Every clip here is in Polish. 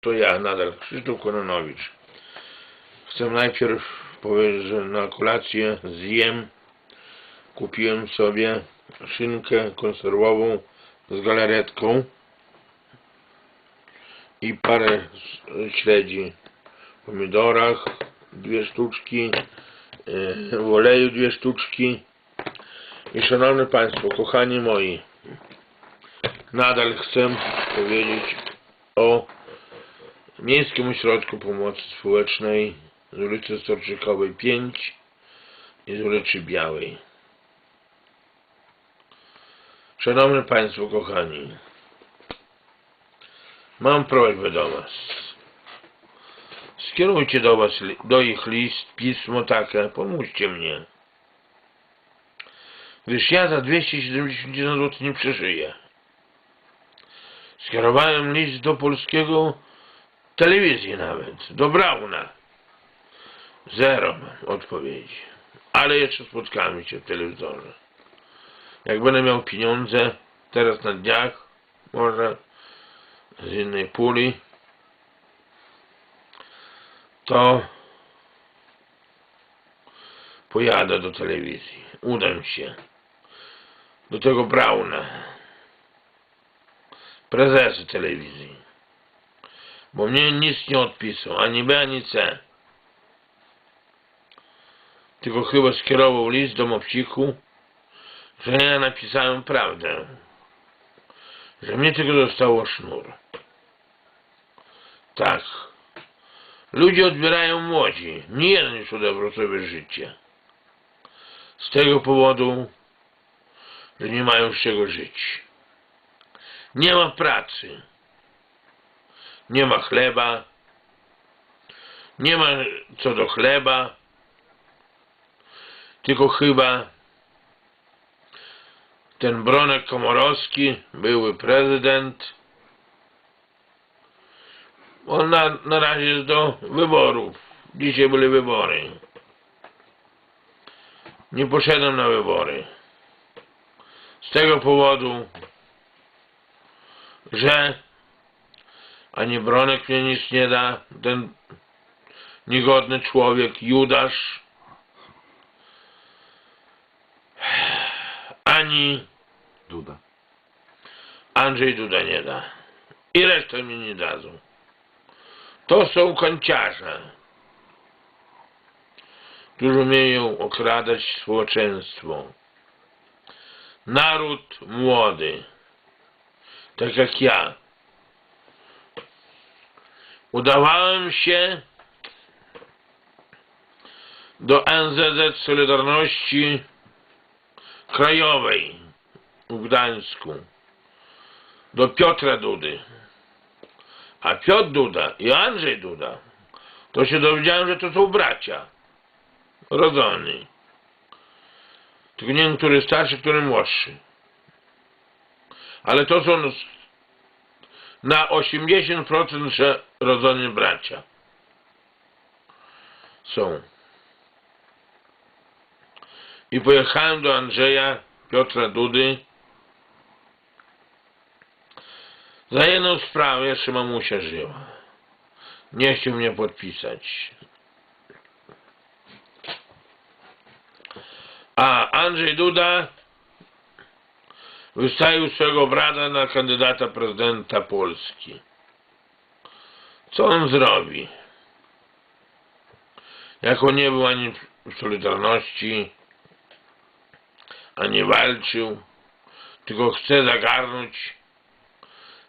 To ja nadal, Krzysztof Kononowicz. Chcę najpierw powiedzieć, że na kolację zjem. Kupiłem sobie szynkę konserwową z galaretką i parę śledzi w pomidorach, dwie sztuczki, e, w oleju dwie sztuczki. I szanowni Państwo, kochani moi, nadal chcę powiedzieć o Miejskim Ośrodku Pomocy Społecznej z ulicy Storczykowej 5 i z ulicy Białej. Szanowni Państwo kochani, mam prośbę do Was. Skierujcie do Was, do ich list, pismo takie, pomóżcie mnie. Gdyż ja za 271 zł nie przeżyję. Skierowałem list do polskiego telewizji nawet, do Brauna. Zero odpowiedzi. Ale jeszcze spotkamy się w telewizorze. Jak będę miał pieniądze, teraz na dniach, może z innej puli, to pojadę do telewizji. Udam się do tego Brauna, prezesa telewizji bo mnie nic nie odpisał, ani B, ani C. Tylko chyba skierował list do Mopciku, że ja napisałem prawdę. Że mnie tylko zostało sznur. Tak. Ludzie odbierają młodzi. Nie jeden już odebrał sobie życie. Z tego powodu, że nie mają z czego żyć. Nie ma pracy nie ma chleba, nie ma co do chleba, tylko chyba ten Bronek Komorowski, były prezydent, on na, na razie jest do wyborów. Dzisiaj były wybory. Nie poszedłem na wybory. Z tego powodu, że ani Bronek mnie nic nie da, ten niegodny człowiek, Judasz, ani Duda. Andrzej Duda nie da. I resztę mi nie dadzą. To są końciarze, którzy umieją okradać społeczeństwo. Naród młody, tak jak ja. Udawałem się do NZZ Solidarności Krajowej w Gdańsku do Piotra Dudy. A Piotr Duda i Andrzej Duda to się dowiedziałem, że to są bracia rodzoni. Tylko nie który starszy, który młodszy. Ale to są na 80% że rodzeni bracia. Są. I pojechałem do Andrzeja Piotra Dudy za jedną sprawę, jeszcze mamusia żyła. Nie chciał mnie podpisać. A Andrzej Duda wystawił swego brata na kandydata prezydenta Polski. Co on zrobi? Jako nie był ani w Solidarności, ani walczył, tylko chce zagarnąć,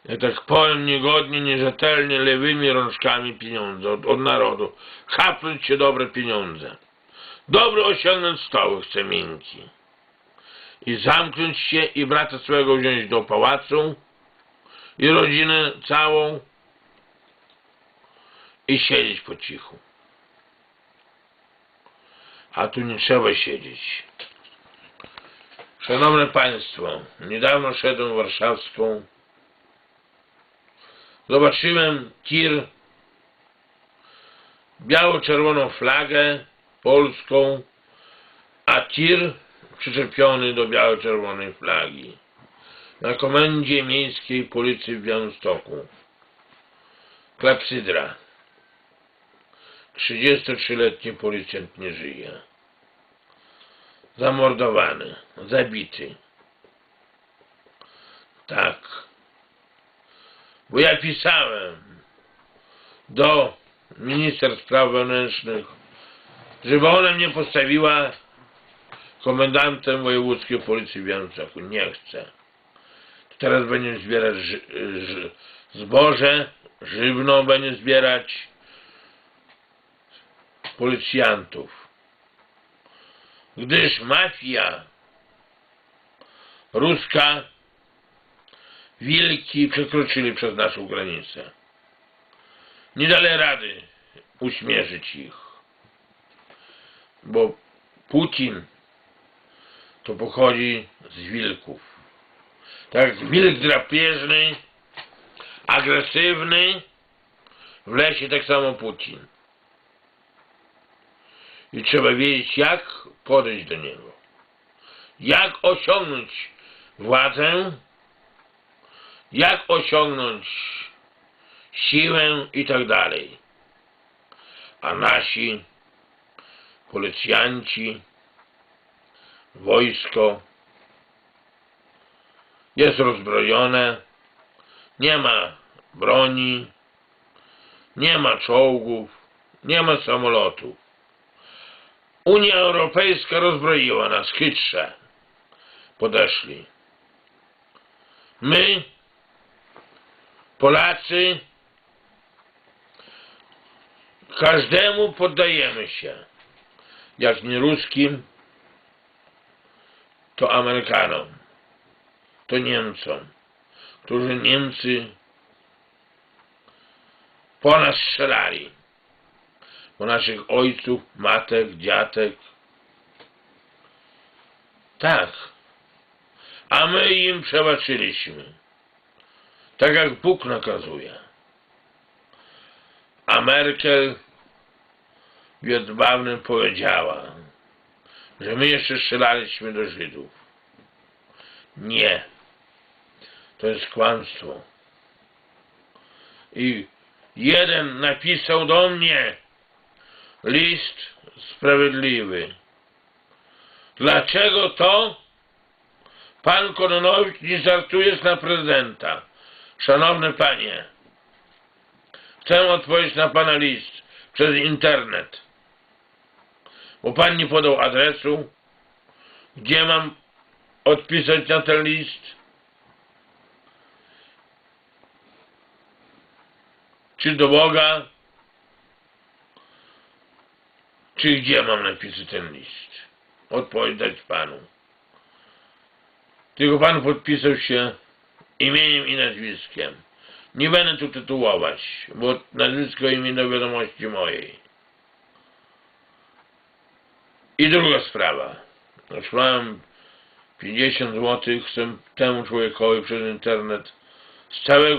ja tak powiem, niegodnie, nierzetelnie, lewymi rączkami pieniądze od, od narodu. Chapnąć się dobre pieniądze. Dobry osiągnąć stoły chce miękki. I zamknąć się i brata swojego wziąć do pałacu i rodzinę całą i siedzieć po cichu. A tu nie trzeba siedzieć. Szanowne Państwo, niedawno szedłem warszawską. Zobaczyłem tir, biało-czerwoną flagę polską, a tir przyczepiony do biało-czerwonej flagi na komendzie miejskiej policji w Białymstoku. Klepsydra. 33-letni policjant nie żyje. Zamordowany, zabity. Tak. Bo ja pisałem do minister spraw wewnętrznych, żeby ona mnie postawiła komendantem wojewódzkiej policji w Januszaku. Nie chcę. Teraz będziemy zbierać ży, ży, zboże, żywną będziemy zbierać policjantów. Gdyż mafia ruska, wilki przekroczyli przez naszą granicę. Nie dali rady uśmierzyć ich. Bo Putin to pochodzi z wilków. Tak wilk drapieżny, agresywny, w lesie tak samo Putin. I trzeba wiedzieć, jak podejść do niego. Jak osiągnąć władzę, jak osiągnąć siłę i tak dalej. A nasi policjanci, wojsko jest rozbrojone, nie ma broni, nie ma czołgów, nie ma samolotów. Unia Europejska rozbroiła nas, chytrze podeszli. My, Polacy, każdemu poddajemy się. Jak nie ruskim, to Amerykanom, to Niemcom, którzy Niemcy po nas strzelali. Po naszych ojców, matek, dziatek. Tak. A my im przebaczyliśmy. Tak jak Bóg nakazuje. A Merkel wiodbawnym powiedziała, że my jeszcze strzelaliśmy do Żydów. Nie. To jest kłamstwo. I jeden napisał do mnie list sprawiedliwy. Dlaczego to pan Kononowicz nie żartuje na prezydenta? Szanowny panie, chcę odpowiedzieć na pana list przez internet. Bo pan nie podał adresu, gdzie mam odpisać na ten list. Czy do Boga, czy gdzie mam napisać ten list? Odpowiedź dać panu. Tylko pan podpisał się imieniem i nazwiskiem. Nie będę tu tytułować, bo nazwisko imię do wiadomości mojej. I druga sprawa. Otrzymałem 50 zł, chcę temu człowiekowi przez internet z całego